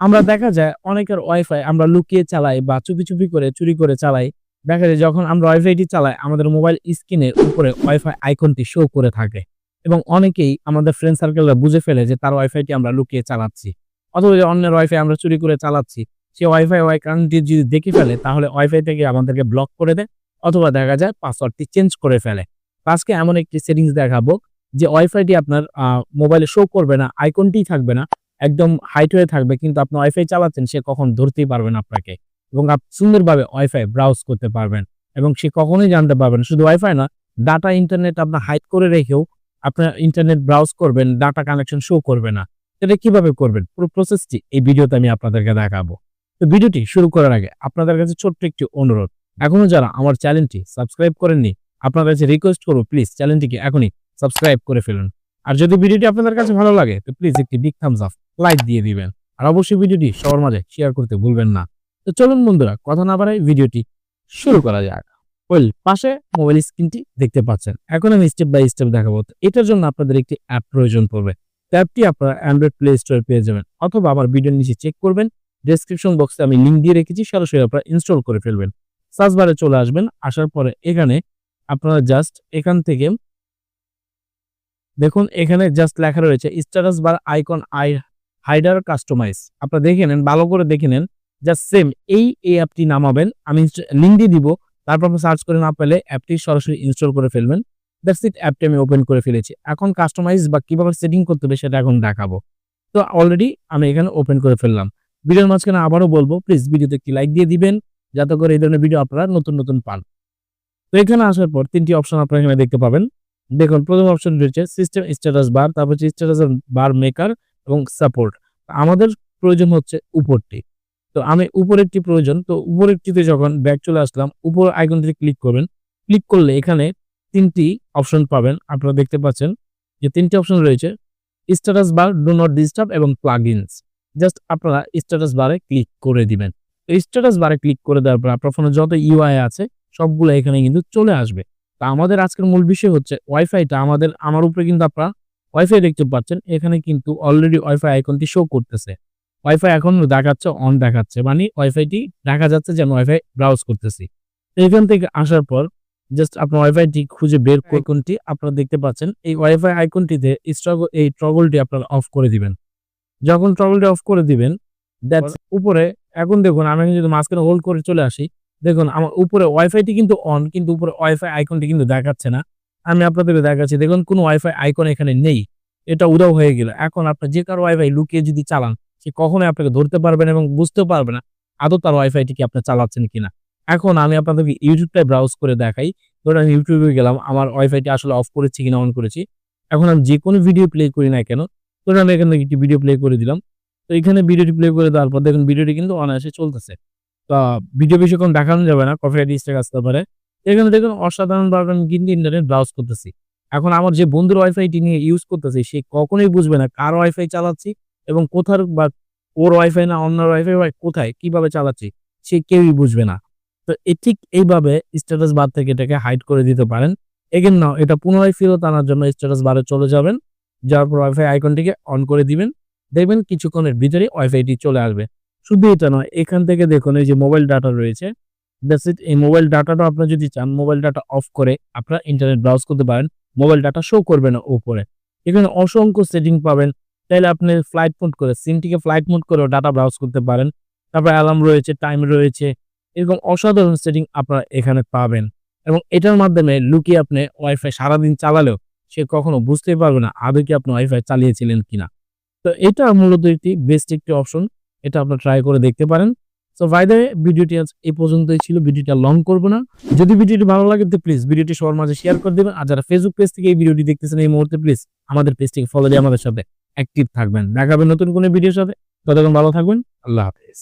আমরা দেখা যায় অনেকের ওয়াইফাই আমরা লুকিয়ে চালাই বা চুপি চুপি করে চুরি করে চালাই। দেখা যায় যখন আমরা ওয়াইফাইটি চালাই, আমাদের মোবাইল স্ক্রিনের উপরে ওয়াইফাই আইকনটি শো করে থাকে এবং অনেকেই আমাদের ফ্রেন্ড সার্কেলরা বুঝে ফেলে যে তার ওয়াইফাইটি আমরা লুকিয়ে চালাচ্ছি। অথবা যে অন্যের ওয়াইফাই আমরা চুরি করে চালাচ্ছি, সে ওয়াইফাই আইকনটি যদি দেখে ফেলে, তাহলে ওয়াইফাই থেকে আমাদেরকে ব্লক করে দেয় অথবা দেখা যায় পাসওয়ার্ডটি চেঞ্জ করে ফেলে। আজকে এমন একটি সেটিংস দেখাবো যে ওয়াইফাইটি আপনার মোবাইলে শো করবে না আইকনটি থাকবে না একদম হাইট হয়ে থাকবে, কিন্তু আপনি ওয়াইফাই চালাচ্ছেন, সে কখন ধরতেই পারবে না আপনাকে। এবং আপনি সুন্দরভাবে ওয়াইফাই ব্রাউজ করতে পারবেন এবং সে কখনোই জানতে পারবেন শুধু ওয়াইফাই না ডাটা ইন্টারনেট আপনার হাইড করে রেখেও আপনার ইন্টারনেট ব্রাউজ করবেন ডাটা কানেকশন শো করবে না। এটা কীভাবে করবেন? পুরো প্রসেসটি এই ভিডিওতে আমি আপনাদেরকে দেখাবো। তো ভিডিওটি শুরু করার আগে আপনাদের কাছে ছোট্ট একটি অনুরোধ। এখনও যারা আমার চ্যানেলটি সাবস্ক্রাইব করেননি, আপনাদের কাছে রিকোয়েস্ট করব প্লিজ চ্যানেলটিকে এখনই সাবস্ক্রাইব করে ফেলুন। আর যদি ভিডিওটি আপনাদের কাছে ভালো লাগে, তো প্লিজ একটি বিগ থামস আপ লাইক দিয়ে দিবেন। আর অবশ্যই ভিডিওটি সবার মাঝে শেয়ার করতে ভুলবেন না। তো চলুন বন্ধুরা, কথা না বাড়াই ভিডিওটি শুরু করা যাক। ওয়েল পাশে মোবাইল স্ক্রিনটি দেখতে পাচ্ছেন। এখন আমি স্টেপ বাই স্টেপ দেখাবো। এটার জন্য আপনাদের একটি অ্যাপ প্রয়োজন পড়বে। অ্যাপটি আপনারা অ্যান্ড্রয়েড প্লে স্টোরে পেয়ে যাবেন। অথবা আমার ভিডিওর নিচে চেক করবেন। ডেসক্রিপশন বক্সে আমি লিঙ্ক দিয়ে রেখেছি, সরাসরি আপনারা ইনস্টল করে ফেলবেন। সার্চ বারে চলে আসবেন। আসার পরে এখানে আপনারা জাস্ট এখান থেকে দেখুন, এখানে জাস্ট লেখা রয়েছে status bar icon I hider customize. আপনারা দেখে নেন, ভালো করে দেখে নেন জাস্ট সেম এই অ্যাপটি নামাবেন। আমি লিঙ্ক দিয়ে দিব, তারপর আপনি সার্চ করে না পেলে অ্যাপটি সরাসরি ইনস্টল করে ফেলবেন। দ্যাটস ইট অ্যাপটি আমি ওপেন করে ফেলেছি। এখন কাস্টমাইজ বা কীভাবে সেটিং করতে হবে সেটা এখন দেখাবো। তো অলরেডি আমি এখানে ওপেন করে ফেললাম। ভিডিওর মাঝখানে আবারও বলব প্লিজ ভিডিওতে একটি লাইক দিয়ে দিবেন, যাতে করে এই ধরনের ভিডিও আপনারা নতুন নতুন পান। তো এখানে আসার পর তিনটি অপশন আপনারা এখানে দেখতে পাবেন। দেখুন, প্রথম অপশন রয়েছে সিস্টেম স্ট্যাটাস বার তারপর স্ট্যাটাস বার মেকার এবং সাপোর্ট আমাদের প্রয়োজন হচ্ছে উপরটি। তো আমি উপরেরটি প্রয়োজন, তো উপরেরটিতে যখন ব্যাক চলে আসলাম, উপর আইকনটিতে ক্লিক করবেন। ক্লিক করলে এখানে তিনটি অপশন পাবেন। আপনারা দেখতে পাচ্ছেন যে তিনটি অপশন রয়েছে status bar do not disturb এবং প্লাগইনস জাস্ট আপনারা স্ট্যাটাস বারে ক্লিক করে দিবেন। তো স্ট্যাটাস বারে ক্লিক করে দেওয়ার পর আপনার ফোনে যত ইউআই আছে, সবগুলো এখানে কিন্তু চলে আসবে। তা আমাদের আজকের মূল বিষয় হচ্ছে ওয়াইফাইটা আমাদের, আমার উপরে কিন্তু আপনারা ওয়াইফাই দেখতে পাচ্ছেন এখানে কিন্তু অলরেডি ওয়াইফাই আইকনটি শো করতেছে। ওয়াইফাই এখন দেখাচ্ছে অন দেখাচ্ছে মানে ওয়াইফাইটি দেখা যাচ্ছে যে আমি ওয়াইফাই ব্রাউজ করতেছি। এখান থেকে আসার পর জাস্ট আপনার ওয়াইফাইটি খুঁজে বের আইকনটি আপনারা দেখতে পাচ্ছেন এই ওয়াইফাই আইকনটিতে স্ট্রাগল এই ট্রগলটি আপনারা অফ করে দিবেন। যখন ট্রগলটি অফ করে দিবেন দ্যাটস উপরে এখন দেখুন আমি যদি মাঝখানে হোল্ড করে চলে আসি দেখুন আমার উপরে ওয়াইফাইটি কিন্তু অন কিন্তু উপরে ওয়াইফাই আইকনটি কিন্তু দেখাচ্ছে না। আমি আপনাদেরকে দেখাচ্ছি, দেখুন কোনো ওয়াইফাই আইকন এখানে নেই। এটা উদাও হয়ে গেল। এখন আপনার যে কারও ওয়াইফাই লুকিয়ে যদি চালান, সে কখনোই আপনাকে ধরতে পারবে না এবং বুঝতেও পারবে না আদৌ তার ওয়াইফাইটি কি আপনি চালাচ্ছেন কিনা। এখন আমি আপনাদেরকে ইউটিউবটাই ব্রাউজ করে দেখাই। ধরুন আমি ইউটিউবে গেলাম, আমার ওয়াইফাইটি আসলে অফ করেছি কিনা অন করেছি। এখন আমি যে কোনো ভিডিও প্লে করি না কেন, ধরুন আমি এখান একটি ভিডিও প্লে করে দিলাম। তো এখানে ভিডিওটি প্লে করে দেওয়ার পর দেখুন ভিডিওটি কিন্তু অনায়াসে চলতেছে। তো ভিডিও বেশিক্ষণ দেখানো যাবে না কফি কপিরাইট স্ট্রাইক আসতে পারে। এখানে দেখুন অসাধারণভাবে আমি কিন্তু ইন্টারনেট ব্রাউজ করতেছি। এখন আমার যে বন্ধুর ওয়াইফাইটি নিয়ে ইউজ করতেছি, সে কখনোই বুঝবে না কার ওয়াইফাই চালাচ্ছি এবং কোথার বা ওর ওয়াইফাই না অন্য ওয়াইফাই বা কোথায় কীভাবে চালাচ্ছি, সে কেউই বুঝবে না। তো ঠিক এইভাবে স্ট্যাটাস বার থেকে এটাকে হাইড করে দিতে পারেন। এগেন নাও এটা পুনরায় ফেরত আনার জন্য স্ট্যাটাস বারে চলে যাবেন যাওয়ার পর ওয়াইফাই আইকনটিকে অন করে দিবেন। দেখবেন কিছুক্ষণের ভিতরে ওয়াইফাইটি চলে আসবে। শুধু এটা নয়, এখান থেকে দেখুন এই যে মোবাইল ডাটা রয়েছে দ্যাটস ইট এই মোবাইল ডাটাটা আপনার যদি চান মোবাইল ডাটা অফ করে আপনারা ইন্টারনেট ব্রাউজ করতে পারেন মোবাইল ডাটা শো করবে না উপরে। এখানে অসংখ্য সেটিং পাবেন। তাহলে আপনি ফ্লাইট মোড করে সিমটিকে ফ্লাইট মোড করেও ডাটা ব্রাউজ করতে পারেন। তারপর অ্যালার্ম রয়েছে টাইম রয়েছে। এরকম অসাধারণ সেটিং আপনারা এখানে পাবেন। এবং এটার মাধ্যমে লুকিয়ে আপনি ওয়াইফাই সারাদিন চালালেও সে কখনো বুঝতেই পারবে না, আদৌ কি আপনি ওয়াইফাই চালিয়েছিলেন কিনা। তো এটা মূলত একটি বেস্ট একটি অপশন এটা আপনারা ট্রাই করে দেখতে পারেন। সো বাই দ্য ভিডিওটি আজ এই পর্যন্তই ছিল। ভিডিওটা লং করব না। যদি ভিডিওটি ভালো লাগে, তো প্লিজ ভিডিওটি সবার মাঝে শেয়ার করে দেবেন। আর যারা ফেসবুক পেজ থেকে এই ভিডিওটি দেখতেছেন এই মুহূর্তে প্লিজ আমাদের পেজটিকে ফলো দিয়ে আমাদের সাথে অ্যাক্টিভ থাকবেন। দেখাবেন নতুন কোনো ভিডিওর সাথে। ততক্ষণ ভালো থাকবেন। আল্লাহ হাফেজ।